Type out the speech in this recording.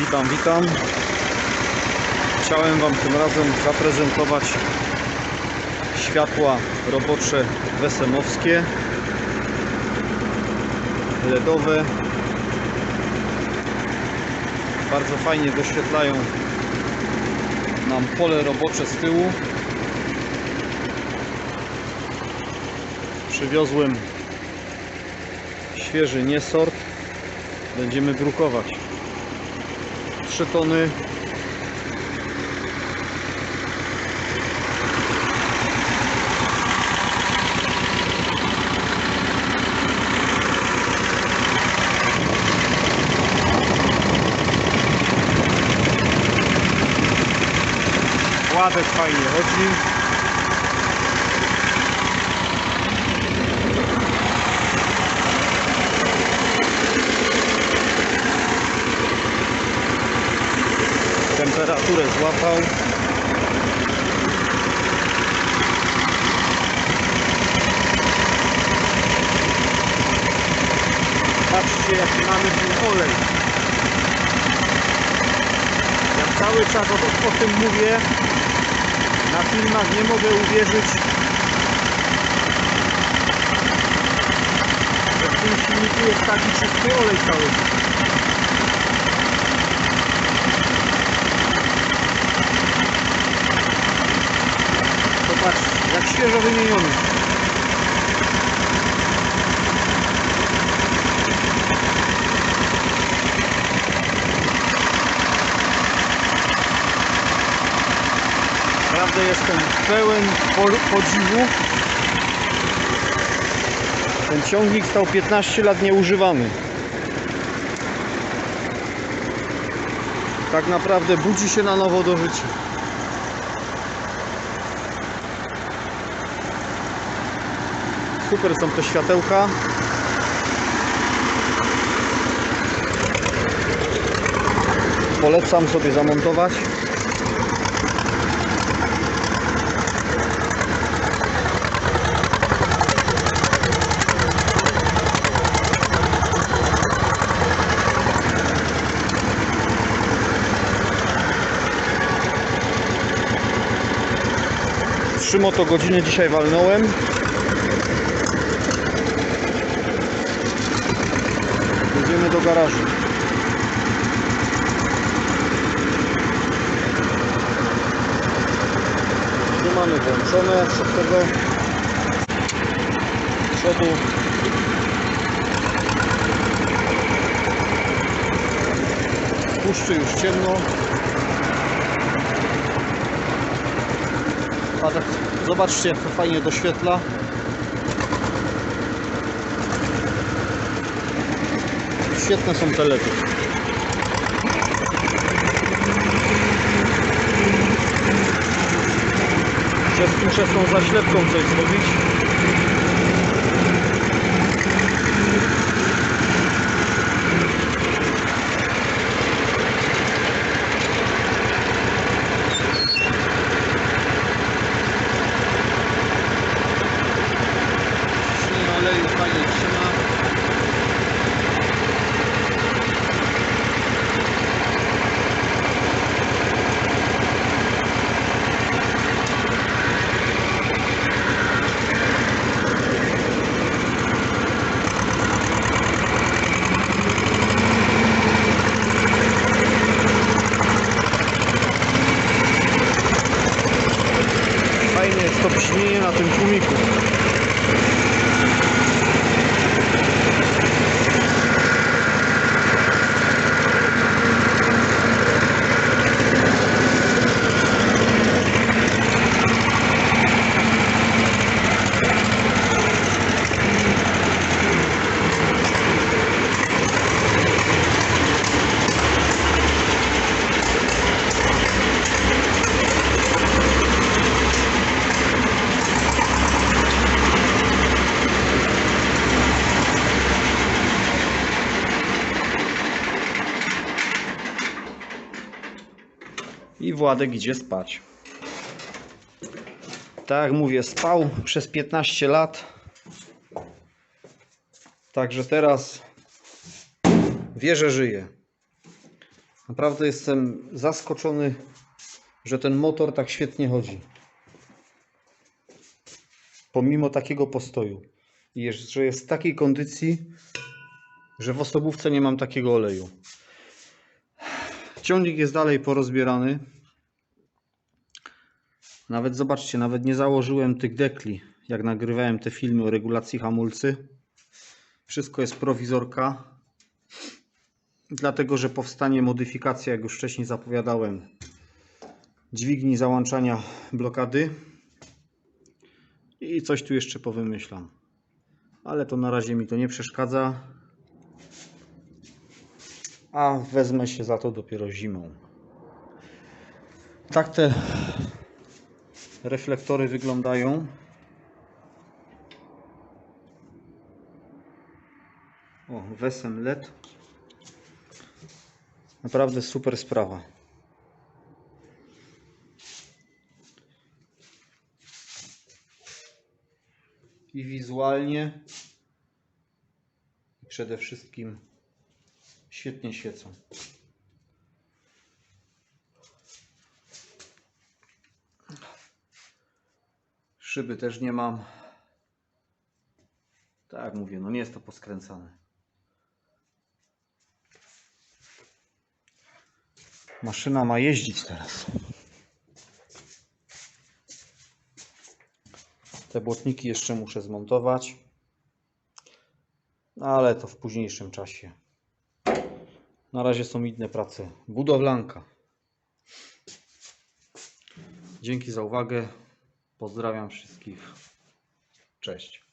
Witam, witam. Chciałem Wam tym razem zaprezentować światła robocze wesemowskie LEDowe. Bardzo fajnie doświetlają nam pole robocze z tyłu. Przywiozłem świeży niesort. Będziemy drukować 3 tony Ładek fajnie chodzi. Temperaturę złapał. Patrzcie jaki mamy tu olej. Ja cały czas o, o tym mówię. Na filmach nie mogę uwierzyć, że w tym silniku jest taki czysty olej cały. Zobacz, jak świeżo wymieniony. Naprawdę jestem pełen po- podziwu. Ten ciągnik stał 15 lat nieużywany. Tak naprawdę budzi się na nowo do życia. Super są te światełka. Polecam sobie zamontować. Trzy motogodziny dzisiaj walnąłem. Do garażu. Tu mamy włączone do przodu. Puszczy już ciemno. Zobaczcie jak to fajnie doświetla. Świetne są te ledy. Przez, muszę z tą zaślepką coś zrobić. Ciśnienie oleju fajnie trzyma. Brzmienie na tym tłumiku. I Władek idzie spać. Tak jak mówię, spał przez 15 lat. Także teraz wie, że żyje. Naprawdę jestem zaskoczony, że ten motor tak świetnie chodzi. Pomimo takiego postoju. I jeszcze jest w takiej kondycji, że w osobówce nie mam takiego oleju. Ciągnik jest dalej porozbierany. Nawet zobaczcie, nawet nie założyłem tych dekli, jak nagrywałem te filmy o regulacji hamulcy. Wszystko jest prowizorka. Dlatego, że powstanie modyfikacja, jak już wcześniej zapowiadałem, dźwigni załączania blokady. I coś tu jeszcze powymyślam. Ale to na razie mi to nie przeszkadza. A wezmę się za to dopiero zimą. Tak te reflektory wyglądają. O, Wesem LED. Naprawdę super sprawa. I wizualnie, przede wszystkim świetnie świecą. Szyby też nie mam. Tak mówię, no nie jest to poskręcane. Maszyna ma jeździć teraz. Te błotniki jeszcze muszę zmontować. No, ale to w późniejszym czasie. Na razie są inne prace. Budowlanka. Dzięki za uwagę. Pozdrawiam wszystkich. Cześć.